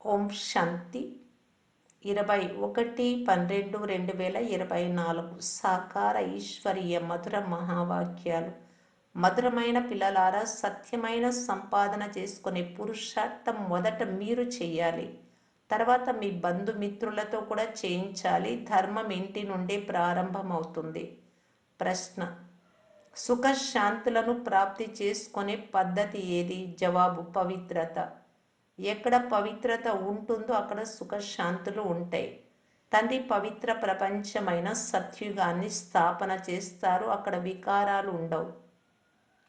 ఓం శాంతి. ఇరవై ఒకటి పన్నెండు రెండు వేల ఇరవై నాలుగు సాకార ఈశ్వరీయ మధుర మహావాక్యాలు. మధురమైన పిల్లలారా సత్యమైన సంపాదన చేసుకునే పురుషార్థం మొదట మీరు చేయాలి. తర్వాత మీ బంధుమిత్రులతో కూడా చేయించాలి. ధర్మం ఇంటి నుండే ప్రారంభమవుతుంది. ప్రశ్న సుఖశాంతులను ప్రాప్తి చేసుకునే పద్ధతి ఏది? జవాబు పవిత్రత. ఎక్కడ పవిత్రత ఉంటుందో అక్కడ సుఖశాంతులు ఉంటాయి. తండ్రి పవిత్ర ప్రపంచమైన సత్యుగాన్ని స్థాపన చేస్తారు. అక్కడ వికారాలు ఉండవు.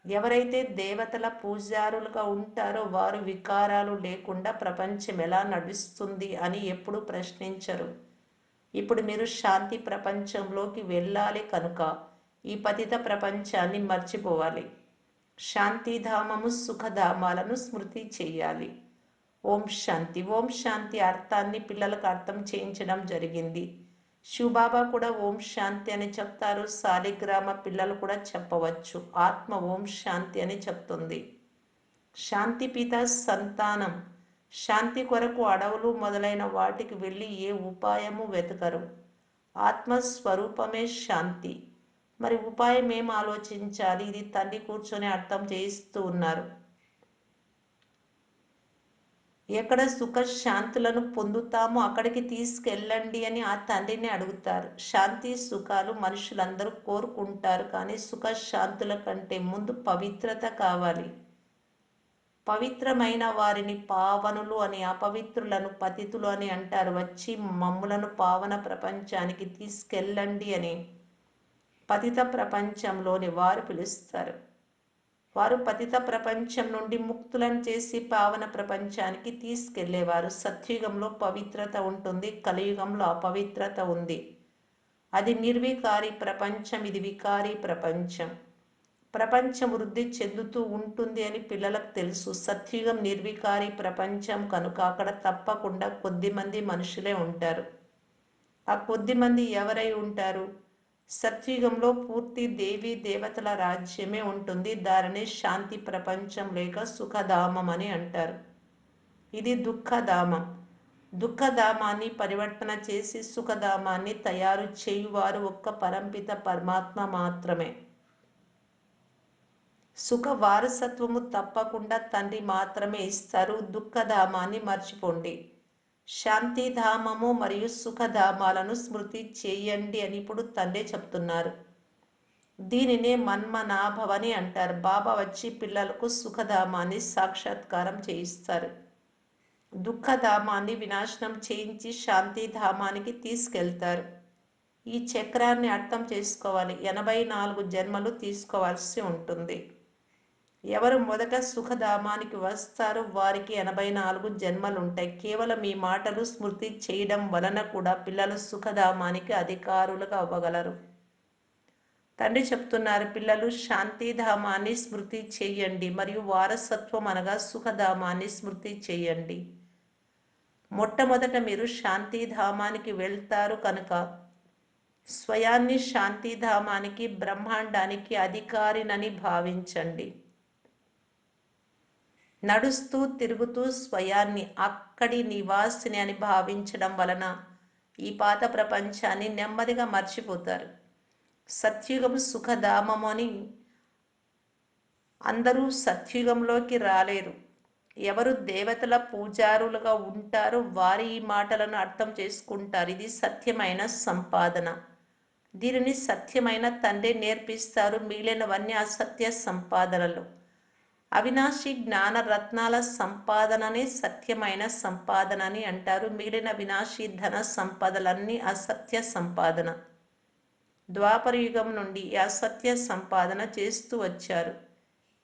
ఎవరైతే దేవతల పూజారులుగా ఉంటారో వారు వికారాలు లేకుండా ప్రపంచం ఎలా నడుస్తుంది అని ఎప్పుడు ప్రశ్నించరు. ఇప్పుడు మీరు శాంతి ప్రపంచంలోకి వెళ్ళాలి కనుక ఈ పతిత ప్రపంచాన్ని మర్చిపోవాలి. శాంతిధామము సుఖధామాలను స్మృతి చేయాలి. ఓం శాంతి ఓం శాంతి అర్థాన్ని పిల్లలకు అర్థం చేయించడం జరిగింది. శివబాబా కూడా ఓం శాంతి అని చెప్తారు. సాలిగ్రామ పిల్లలు కూడా చెప్పవచ్చు. ఆత్మ ఓం శాంతి అని చెప్తుంది. శాంతి పిత సంతానం. శాంతి కొరకు అడవులు మొదలైన వాటికి వెళ్ళి ఏ ఉపాయము వెతకరు. ఆత్మస్వరూపమే శాంతి. మరి ఉపాయం ఏం ఆలోచించాలి? ఇది తండ్రి కూర్చొని అర్థం చేయిస్తూ ఉన్నారు. ఎక్కడ సుఖ శాంతులను పొందుతామో అక్కడికి తీసుకెళ్ళండి అని ఆ తండ్రిని అడుగుతారు. శాంతి సుఖాలు మనుషులందరూ కోరుకుంటారు కానీ సుఖ శాంతుల కంటే ముందు పవిత్రత కావాలి. పవిత్రమైన వారిని పావనులు అని అపవిత్రులను పతితులు అని అంటారు. వచ్చి మమ్ములను పావన ప్రపంచానికి తీసుకెళ్ళండి అని పతిత ప్రపంచంలోని వారు పిలుస్తారు. వారు పతిత ప్రపంచం నుండి ముక్తులను చేసి పావన ప్రపంచానికి తీసుకెళ్ళేవారు. సత్యుగంలో పవిత్రత ఉంటుంది కలియుగంలో అపవిత్రత ఉంది. అది నిర్వికారి ప్రపంచం ఇది వికారి ప్రపంచం. ప్రపంచం వృద్ధి చెందుతూ ఉంటుంది అని పిల్లలకు తెలుసు. సత్యుగం నిర్వికారి ప్రపంచం కనుక అక్కడ తప్పకుండా కొద్ది మంది మనుషులే ఉంటారు. ఆ కొద్ది మంది ఎవరై ఉంటారు? సత్యుగంలో పూర్తి దేవీ దేవతల రాజ్యమే ఉంటుంది. దానిని శాంతి ప్రపంచం లేక సుఖధామం అని అంటారు. ఇది దుఃఖధామం. దుఃఖధామాన్ని పరివర్తన చేసి సుఖధామాన్ని తయారు చేయువారు ఒక్క పరంపిత పరమాత్మ మాత్రమే. సుఖ వారసత్వము తప్పకుండా తండ్రి మాత్రమే ఇస్తారు. దుఃఖధామాన్ని మర్చిపోండి. శాంతిధామము మరియు సుఖధామాలను స్మృతి చేయండి అని ఇప్పుడు తండ్రి చెప్తున్నారు. దీనినే మన్మనాభవని అంటారు. బాబా వచ్చి పిల్లలకు సుఖధామాన్ని సాక్షాత్కారం చేయిస్తారు. దుఃఖధామాన్ని వినాశనం చేయించి శాంతిధామానికి తీసుకెళ్తారు. ఈ చక్రాన్ని అర్థం చేసుకోవాలి. ఎనభై నాలుగు జన్మలు తీసుకోవాల్సి ఉంటుంది. ఎవరు మొదట సుఖధామానికి వస్తారో? వారికి ఎనభై నాలుగు జన్మలు ఉంటాయి కేవలం ఈ మాటలు స్మృతి చేయడం వలన కూడా పిల్లలు సుఖధామానికి అధికారులుగా అవ్వగలరు. తండ్రి చెప్తున్నారు పిల్లలు శాంతిధామాన్ని స్మృతి చేయండి మరియు వారసత్వం అనగా సుఖధామాన్ని స్మృతి చేయండి. మొట్టమొదట మీరు శాంతిధామానికి వెళ్తారు కనుక స్వయాన్ని శాంతిధామానికి బ్రహ్మాండానికి అధికారినని భావించండి. నడుస్తూ తిరుగుతూ స్వయాన్ని అక్కడి నివాసిని అని భావించడం వలన ఈ పాత ప్రపంచాన్ని నెమ్మదిగా మర్చిపోతారు. సత్యుగం సుఖధామము అని అందరూ సత్యుగంలోకి రాలేరు. ఎవరు దేవతల పూజారులుగా ఉంటారో వారి ఈ మాటలను అర్థం చేసుకుంటారు. ఇది సత్యమైన సంపాదన. దీనిని సత్యమైన తండ్రి నేర్పిస్తారు. మిగిలినవన్నీ అసత్య సంపాదనలు. అవినాశి జ్ఞాన రత్నాల సంపాదననే సత్యమైన సంపాదన అని అంటారు. మిగిలిన వినాశి ధన సంపదలన్నీ అసత్య సంపాదన. ద్వాపర యుగం నుండి ఈ అసత్య సంపాదన చేస్తూ వచ్చారు.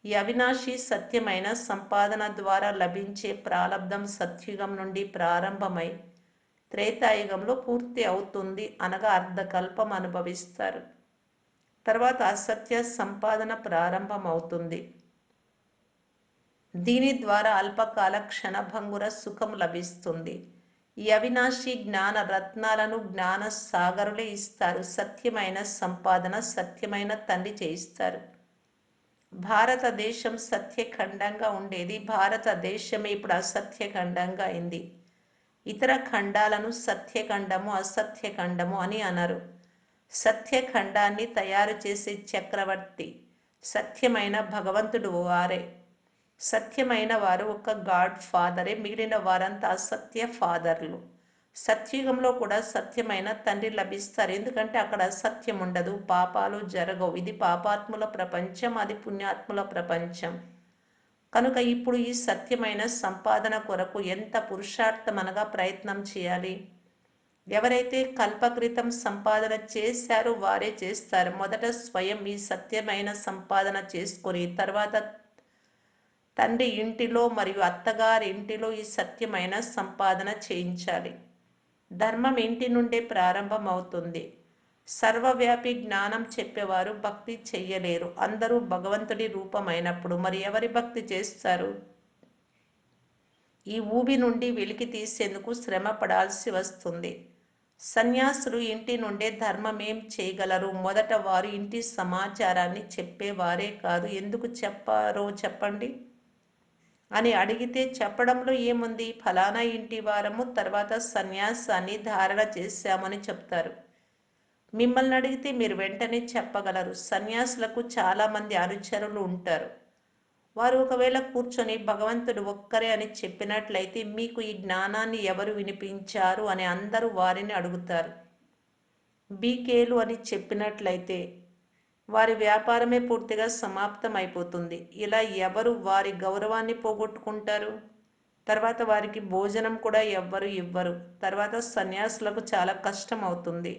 ఈ అవినాశి సత్యమైన సంపాదన ద్వారా లభించే ప్రారంధం సత్యుగం నుండి ప్రారంభమై త్రేతాయుగంలో పూర్తి అవుతుంది అనగా అర్ధకల్పం అనుభవిస్తారు. తర్వాత అసత్య సంపాదన ప్రారంభం అవుతుంది దీని ద్వారా అల్పకాల క్షణభంగుర సుఖం లభిస్తుంది. ఈ అవినాశి జ్ఞాన రత్నాలను జ్ఞాన సాగరులే ఇస్తారు. సత్యమైన సంపాదన సత్యమైన తండ్రి చేయిస్తారు. భారతదేశం సత్యఖండంగా ఉండేది. భారతదేశమే ఇప్పుడు అసత్యఖండంగా అయింది. ఇతర ఖండాలను సత్యఖండము అసత్యఖండము అని అనరు. సత్యఖండాన్ని తయారు చేసే చక్రవర్తి సత్యమైన భగవంతుడు వారే. సత్యమైన వారు ఒక గాడ్ ఫాదరే మిగిలిన వారంతా అసత్య ఫాదర్లు. సత్యుగంలో కూడా సత్యమైన తండ్రి లభిస్తారు. ఎందుకంటే అక్కడ సత్యం ఉండదు పాపాలు జరగవు. ఇది పాపాత్ముల ప్రపంచం అది పుణ్యాత్ముల ప్రపంచం. కనుక ఇప్పుడు ఈ సత్యమైన సంపాదన కొరకు ఎంత పురుషార్థమనగా ప్రయత్నం చేయాలి? ఎవరైతే కల్పకృతం సంపాదన చేశారో వారే చేస్తారు. మొదట స్వయం ఈ సత్యమైన సంపాదన చేసుకొని తర్వాత తండ్రి ఇంటిలో మరియు అత్తగారి ఇంటిలో ఈ సత్యమైన సంపాదన చేయించాలి. ధర్మం ఇంటి నుండే ప్రారంభం అవుతుంది సర్వవ్యాపి జ్ఞానం చెప్పేవారు భక్తి చెయ్యలేరు. అందరూ భగవంతుడి రూపమైనప్పుడు మరి ఎవరి భక్తి చేస్తారు? ఈ ఊబి నుండి వెలికి తీసేందుకు శ్రమ పడాల్సి వస్తుంది. సన్యాసులు ఇంటి నుండే ధర్మమేం చేయగలరు? మొదట వారు ఇంటి సమాచారాన్ని చెప్పేవారే కాదు. ఎందుకు చెప్పారో చెప్పండి. అని అడిగితే చెప్పడంలో ఏముంది? ఫలానా ఇంటి వారము తర్వాత సన్యాసాన్ని ధారణ చేశామని చెప్తారు. మిమ్మల్ని అడిగితే మీరు వెంటనే చెప్పగలరు. సన్యాసులకు చాలామంది అనుచరులు ఉంటారు. వారు ఒకవేళ కూర్చొని భగవంతుడు ఒక్కరే అని చెప్పినట్లయితే మీకు ఈ జ్ఞానాన్ని ఎవరు వినిపించారు అని అందరూ వారిని అడుగుతారు. బీకేలు అని చెప్పినట్లయితే వారి వ్యాపారమే పూర్తిగా సమాప్తమైపోతుంది. ఇలా ఎవరు వారి గౌరవాన్ని పోగొట్టుకుంటారు? తర్వాత వారికి భోజనం కూడా ఎవ్వరు ఇవ్వరు. తర్వాత సన్యాసులకు చాలా కష్టం అవుతుంది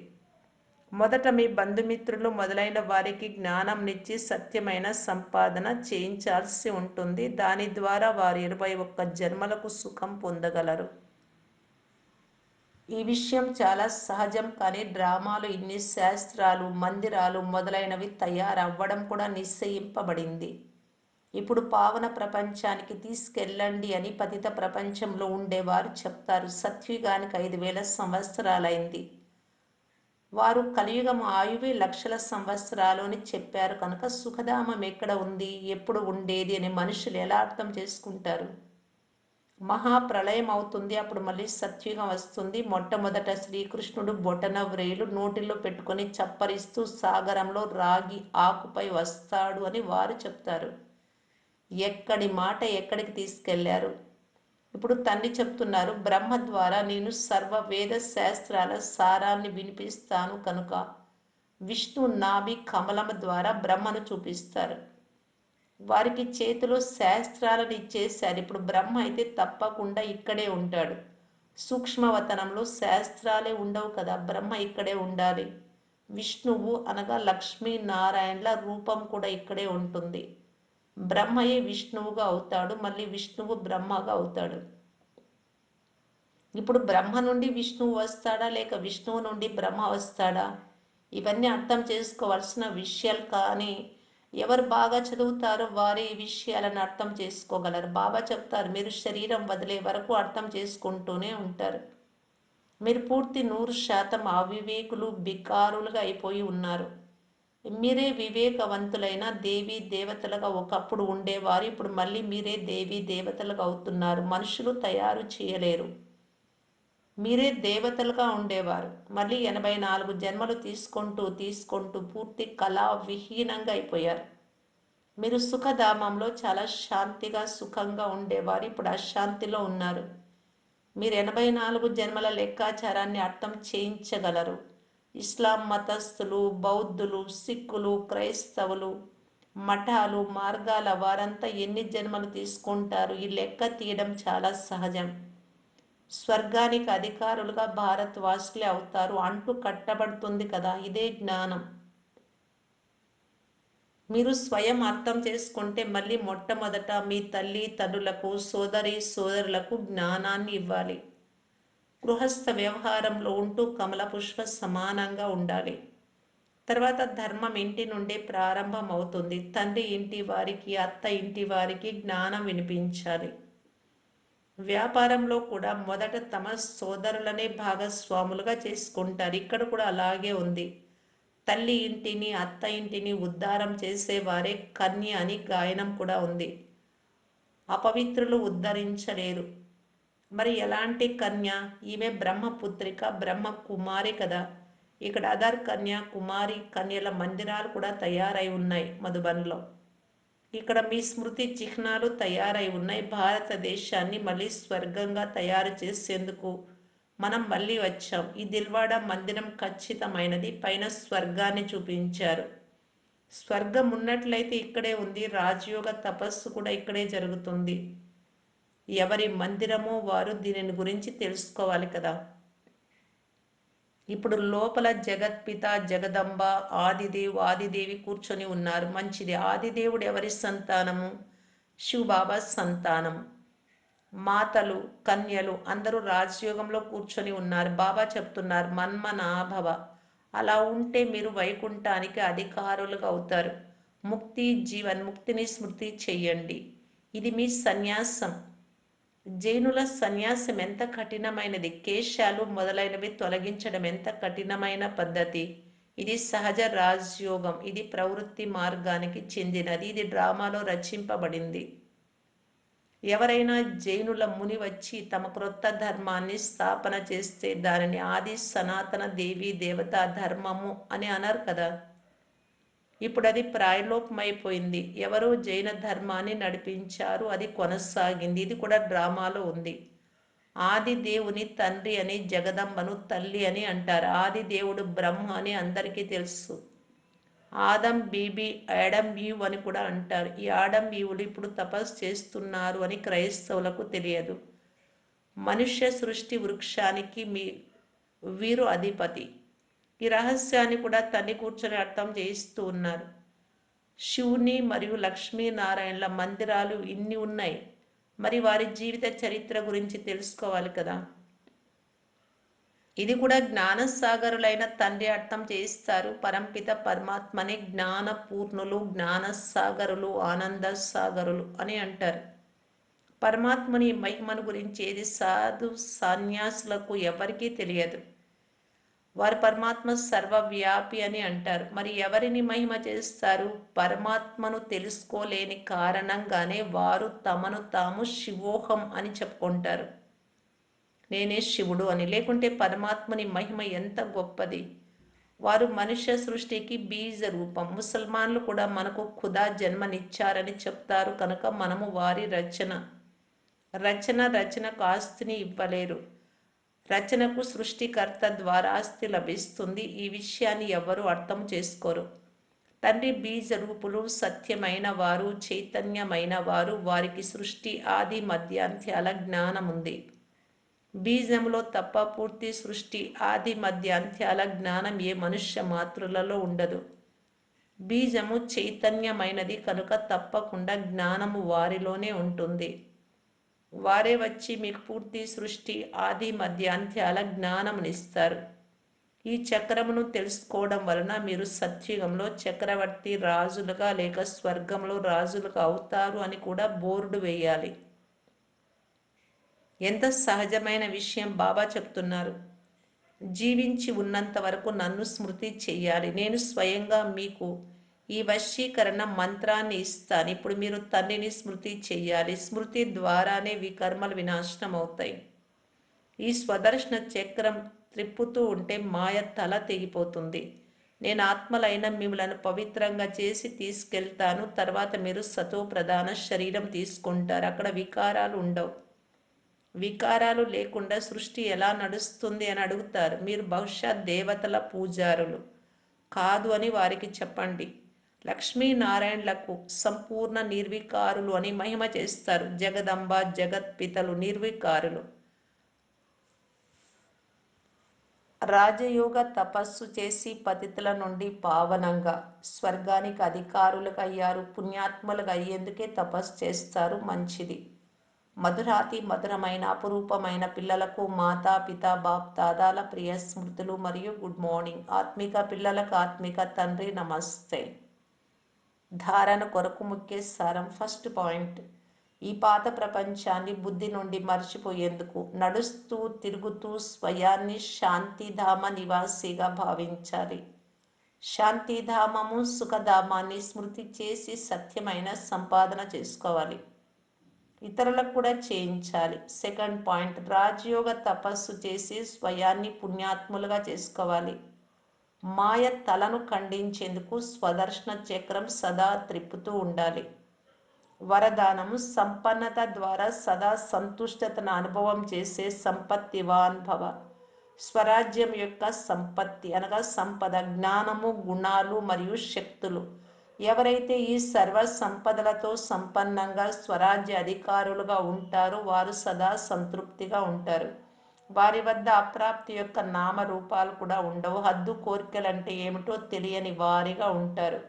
మొదట మీ బంధుమిత్రులు మొదలైన వారికి జ్ఞానంనిచ్చి సత్యమైన సంపాదన చేయించాల్సి ఉంటుంది. దాని ద్వారా వారు ఇరవై ఒక్క జన్మలకు సుఖం పొందగలరు. ఈ విషయం చాలా సహజం కానీ డ్రామాలు ఇన్ని శాస్త్రాలు మందిరాలు మొదలైనవి తయారవ్వడం కూడా నిశ్చయింపబడింది. ఇప్పుడు పావన ప్రపంచానికి తీసుకెళ్ళండి అని పతిత ప్రపంచంలో ఉండేవారు చెప్తారు. సత్యుగానికి ఐదు వేల సంవత్సరాలైంది. వారు కలియుగం ఆయువే లక్షల సంవత్సరాలు అని చెప్పారు. కనుక సుఖధామం ఎక్కడ ఉంది? ఎప్పుడు ఉండేది? అని మనుషులు ఎలా అర్థం చేసుకుంటారు? మహాప్రళయం అవుతుంది అప్పుడు మళ్ళీ సత్యుగం వస్తుంది. మొట్టమొదట శ్రీకృష్ణుడు బొటన వ్రేలు నోటిలో పెట్టుకొని చప్పరిస్తూ సాగరంలో రాగి ఆకుపై వస్తాడు అని వారు చెప్తారు. ఎక్కడి మాట ఎక్కడికి తీసుకెళ్ళారు? ఇప్పుడు తండ్రి చెప్తున్నారు బ్రహ్మ ద్వారా నేను సర్వ వేద శాస్త్రాల సారాన్ని వినిపిస్తాను కనుక. విష్ణు నాభి కమలమ ద్వారా బ్రహ్మను చూపిస్తారు. వారికి చేతిలో శాస్త్రాలను ఇచ్చేశారు. ఇప్పుడు బ్రహ్మ అయితే తప్పకుండా ఇక్కడే ఉంటాడు. సూక్ష్మవతనంలో శాస్త్రాలే ఉండవు కదా. బ్రహ్మ ఇక్కడే ఉండాలి. విష్ణువు అనగా లక్ష్మీనారాయణల రూపం కూడా ఇక్కడే ఉంటుంది. బ్రహ్మయే విష్ణువుగా అవుతాడు. మళ్ళీ విష్ణువు బ్రహ్మగా అవుతాడు. ఇప్పుడు బ్రహ్మ నుండి విష్ణువు వస్తాడా? లేక విష్ణువు నుండి బ్రహ్మ వస్తాడా? ఇవన్నీ అర్థం చేసుకోవాల్సిన విషయాలు కానీ ఎవరు బాగా చదువుతారో వారే ఈ విషయాలను అర్థం చేసుకోగలరు. బాబా చెప్తారు మీరు శరీరం వదిలే వరకు అర్థం చేసుకుంటూనే ఉంటారు. మీరు పూర్తి నూరు శాతం అవివేకులు బికారులుగా అయిపోయి ఉన్నారు. మీరే వివేకవంతులైన దేవీ దేవతలుగా ఒకప్పుడు ఉండేవారు. ఇప్పుడు మళ్ళీ మీరే దేవీ దేవతలుగా అవుతున్నారు. మనుషులు తయారు చేయలేరు. మీరే దేవతలుగా ఉండేవారు. మళ్ళీ ఎనభై నాలుగు జన్మలు తీసుకుంటూ తీసుకుంటూ పూర్తి కళా విహీనంగా అయిపోయారు. మీరు సుఖధామంలో చాలా శాంతిగా సుఖంగా ఉండేవారు. ఇప్పుడు అశాంతిలో ఉన్నారు. మీరు ఎనభై నాలుగు జన్మల లెక్కాచారాన్ని అర్థం చేయించగలరు. ఇస్లాం మతస్థులు బౌద్ధులు సిక్కులు క్రైస్తవులు మఠాలు మార్గాల వారంతా ఎన్ని జన్మలు తీసుకుంటారు? ఈ లెక్క తీయడం చాలా సహజం. స్వర్గానికి అధికారులుగా భారత్ వాసులే అవుతారు అంటూ కట్టబడుతుంది కదా ఇదే జ్ఞానం. మీరు స్వయం అర్థం చేసుకుంటే మళ్ళీ మొట్టమొదట మీ తల్లి తండ్రులకు సోదరి సోదరులకు జ్ఞానాన్ని ఇవ్వాలి. గృహస్థ వ్యవహారంలో ఉంటూ కమల పుష్ప సమానంగా ఉండాలి. తర్వాత ధర్మం ఇంటి నుండే ప్రారంభం అవుతుంది తండ్రి ఇంటి వారికి అత్త ఇంటి వారికి జ్ఞానం వినిపించాలి. వ్యాపారంలో కూడా మొదట తమ సోదరులనే భాగస్వాములుగా చేసుకుంటారు. ఇక్కడ కూడా అలాగే ఉంది. తల్లి ఇంటిని అత్త ఇంటిని ఉద్ధారం చేసేవారే కన్య అని గాయనం కూడా ఉంది. అపవిత్రులు ఉద్ధరించలేరు. మరి ఎలాంటి కన్య? ఈమె బ్రహ్మపుత్రిక బ్రహ్మ కుమారి కదా. ఇక్కడ అదర్ కన్య కుమారి కన్యల మందిరాలు కూడా తయారై ఉన్నాయి మధుబన్లో. ఇక్కడ మీ స్మృతి చిహ్నాలు తయారై ఉన్నాయి. భారతదేశాన్ని మళ్ళీ స్వర్గంగా తయారు చేసేందుకు మనం మళ్ళీ వచ్చాం. ఈ దిల్వాడ మందిరం ఖచ్చితమైనది. పైన స్వర్గాన్ని చూపించారు. స్వర్గం ఉన్నట్లయితే ఇక్కడే ఉంది. రాజయోగ తపస్సు కూడా ఇక్కడే జరుగుతుంది. ఎవరి మందిరమో వారు దీనిని గురించి తెలుసుకోవాలి కదా. ఇప్పుడు లోపల జగత్పిత జగదంబ ఆదిదేవు ఆదిదేవి కూర్చొని ఉన్నారు. మంచిది. ఆదిదేవుడు ఎవరి సంతానము? శివబాబా సంతానం. మాతలు కన్యలు అందరూ రాజయోగంలో కూర్చొని ఉన్నారు. బాబా చెప్తున్నారు మన్మనాభవ. అలా ఉంటే మీరు వైకుంఠానికి అధికారులుగా అవుతారు. ముక్తి జీవన్ ముక్తిని స్మృతి చెయ్యండి ఇది మీ సన్యాసం. జైనుల సన్యాసం ఎంత కఠినమైనది? కేశాలు మొదలైనవి తొలగించడం ఎంత కఠినమైన పద్ధతి? ఇది సహజ రాజయోగం. ఇది ప్రవృత్తి మార్గానికి చెందినది. ఇది డ్రామాలో రచింపబడింది. ఎవరైనా జైనుల ముని వచ్చి తమ క్రొత్త ధర్మాన్ని స్థాపన చేస్తే దానిని ఆది సనాతన దేవి దేవతా ధర్మము అని అన్నారు కదా? ఇప్పుడు అది ప్రాయలోపమైపోయింది ఎవరో జైన ధర్మాన్ని నడిపించారు అది కొనసాగింది. ఇది కూడా డ్రామాలో ఉంది. ఆది దేవుని తండ్రి అని జగదంబను తల్లి అని అంటారు. ఆది దేవుడు బ్రహ్మ అని అందరికీ తెలుసు. ఆదం బీబీ యాడమ్ ఈవ్ అని కూడా అంటారు. ఈ ఆడమ్ ఈవులు ఇప్పుడు తపస్సు చేస్తున్నారు అని క్రైస్తవులకు తెలియదు. మనుష్య సృష్టి వృక్షానికి మీ వీరు అధిపతి. ఈ రహస్యాన్ని కూడా తన్ని కూర్చొని అర్థం చేయిస్తూ ఉన్నారు. శివుని మరియు లక్ష్మీనారాయణల మందిరాలు ఇన్ని ఉన్నాయి. మరి వారి జీవిత చరిత్ర గురించి తెలుసుకోవాలి కదా. ఇది కూడా జ్ఞానసాగరులైన తండ్రి అర్థం చేయిస్తారు. పరంపిత పరమాత్మని జ్ఞాన పూర్ణులు జ్ఞానసాగరులు ఆనంద సాగరులు అని అంటారు. పరమాత్మని మహిమను గురించి ఏది సాధు సన్యాసులకు ఎవరికీ తెలియదు. వారు పరమాత్మ సర్వవ్యాపి అని అంటారు. మరి ఎవరిని మహిమ చేస్తారు? పరమాత్మను తెలుసుకోలేని కారణంగానే వారు తమను తాము శివోహం అని చెప్పుకుంటారు. నేనే శివుడు అని. లేకుంటే పరమాత్మని మహిమ ఎంత గొప్పది? వారు మనుష్య సృష్టికి బీజ రూపం. ముసల్మాన్లు కూడా మనకు ఖుదా జన్మనిచ్చారని చెప్తారు. కనుక మనము వారి రచన రచన రచన కాస్తిని ఇవ్వలేరు. రచనకు సృష్టికర్త ద్వారా ఆస్తి లభిస్తుంది. ఈ విషయాన్ని ఎవరు అర్థం చేసుకోరు. తండ్రి బీజ రూపులు సత్యమైన వారు చైతన్యమైన వారు వారికి సృష్టి ఆది మధ్యాంత్యాల జ్ఞానం ఉంది బీజంలో తప్ప పూర్తి సృష్టి ఆది మధ్యాంత్యాల జ్ఞానం ఏ మనుష్య మాతృలలో ఉండదు. బీజము చైతన్యమైనది కనుక తప్పకుండా జ్ఞానము వారిలోనే ఉంటుంది. వారే వచ్చి మీకు పూర్తి సృష్టి ఆది మధ్యాంత్యాల జ్ఞానమునిస్తారు. ఈ చక్రమును తెలుసుకోవడం వలన మీరు సత్యుగంలో చక్రవర్తి రాజులుగా లేక స్వర్గంలో రాజులుగా అవుతారు అని కూడా బోర్డు వేయాలి. ఎంత సహజమైన విషయం బాబా చెప్తున్నారు. జీవించి ఉన్నంత వరకు నన్ను స్మృతి చెయ్యాలి. నేను స్వయంగా మీకు ఈ వశీకరణ మంత్రాన్ని ఇస్తాను. ఇప్పుడు మీరు తండ్రిని స్మృతి చెయ్యాలి. స్మృతి ద్వారానే వికర్మలు వినాశనం అవుతాయి ఈ స్వదర్శన చక్రం త్రిప్పుతూ ఉంటే మాయ తల తెగిపోతుంది. నేను ఆత్మలైన మిమ్మలను పవిత్రంగా చేసి తీసుకెళ్తాను. తర్వాత మీరు సతో ప్రధాన శరీరం తీసుకుంటారు. అక్కడ వికారాలు ఉండవు. వికారాలు లేకుండా సృష్టి ఎలా నడుస్తుంది అని అడుగుతారు. మీరు బహుశా దేవతల పూజారులు. కాదు అని వారికి చెప్పండి. లక్ష్మీనారాయణలకు సంపూర్ణ నిర్వికారులు అని మహిమ చేస్తారు. జగదంబ జగత్పితలు నిర్వికారులు. రాజయోగ తపస్సు చేసి పతితుల నుండి పావనంగా స్వర్గానికి అధికారులుగా అయ్యారు పుణ్యాత్ములుగా అయ్యేందుకే తపస్సు చేస్తారు. మంచిది. మధురాతి మధురమైన అపురూపమైన పిల్లలకు మాతా పిత బాప్ దాదాల ప్రియ స్మృతులు మరియు గుడ్ మార్నింగ్. ఆత్మిక పిల్లలకు ఆత్మిక తండ్రి నమస్తే. ధారణ కొరకు ముఖ్య సారం ఫస్ట్ పాయింట్. ఈ పాత ప్రపంచాన్ని బుద్ధి నుండి మర్చిపోయేందుకు నడుస్తూ తిరుగుతూ స్వయాన్ని శాంతిధామ నివాసిగా భావించాలి. శాంతిధామము సుఖధామాన్ని స్మృతి చేసి సత్యమైన సంపాదన చేసుకోవాలి. ఇతరులకు కూడా చేయించాలి. సెకండ్ పాయింట్ రాజయోగ తపస్సు చేసి స్వయాన్ని పుణ్యాత్ములుగా చేసుకోవాలి. మాయ తలను ఖండించేందుకు స్వదర్శన చక్రం సదా త్రిప్పుతూ ఉండాలి. వరదానము సంపన్నత ద్వారా సదా సంతుష్టతను అనుభవం చేసే సంపత్తివాన్ భవ. స్వరాజ్యం యొక్క సంపత్తి అనగా సంపద జ్ఞానము గుణాలు మరియు శక్తులు. ఎవరైతే ఈ సర్వ సంపదలతో సంపన్నంగా స్వరాజ్య అధికారులుగా ఉంటారో వారు సదా సంతృప్తిగా ఉంటారు. వారి వద్ద అప్రాప్తి యొక్క నామరూపాలు కూడా ఉండవు. హద్దు కోరికలు అంటే ఏమిటో తెలియని వారిగా ఉంటారు.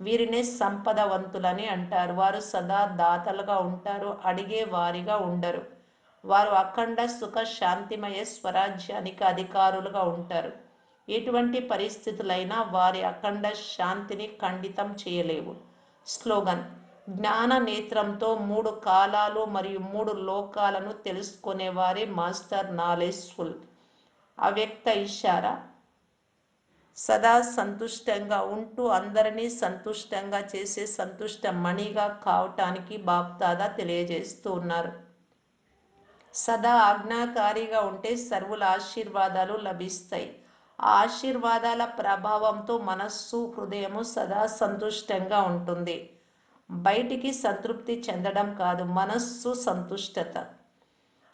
వీరినే సంపదవంతులని అంటారు. వారు సదా దాతలుగా ఉంటారు అడిగే వారిగా ఉండరు. వారు అఖండ సుఖ శాంతిమయ స్వరాజ్యానికి అధికారులుగా ఉంటారు. ఎటువంటి పరిస్థితులైనా వారి అఖండ శాంతిని ఖండితం చేయలేవు. స్లోగన్ జ్ఞాన నేత్రంతో మూడు కాలాలు మరియు మూడు లోకాలను తెలుసుకునేవారి మాస్టర్ మాస్టర్ నాలెడ్జ్ఫుల్ అవ్యక్త ఇషారా? సదా సంతుష్టంగా ఉంటూ అందరినీ సంతుష్టంగా చేసే సంతుష్ట మణిగా కావటానికి బాప్దాదా తెలియజేస్తూ ఉన్నారు. సదా ఆజ్ఞాకారిగా ఉంటే సర్వుల ఆశీర్వాదాలు లభిస్తాయి. ఆశీర్వాదాల ప్రభావంతో మనస్సు హృదయము సదా సంతుష్టంగా ఉంటుంది. బయటికి సంతృప్తి చెందడం కాదు మనస్సు సంతుష్టత.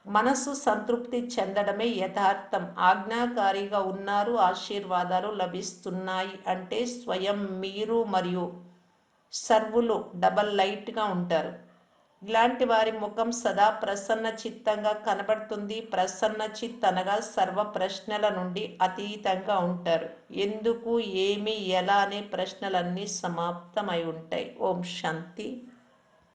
మనస్సు సంతృప్తి చెందడమే యథార్థం. ఆజ్ఞాకారిగా ఉన్నారు ఆశీర్వాదాలు లభిస్తున్నాయి అంటే స్వయం మీరు మరియు సర్వులు డబల్ లైట్గా ఉంటారు. ఇలాంటి వారి ముఖం సదా ప్రసన్న చిత్తంగా కనబడుతుంది. ప్రసన్న చిత్ అనగా సర్వ ప్రశ్నల నుండి అతీతంగా ఉంటారు. ఎందుకు ఏమి ఎలా అనే ప్రశ్నలన్నీ సమాప్తమై ఉంటాయి. ఓం శాంతి.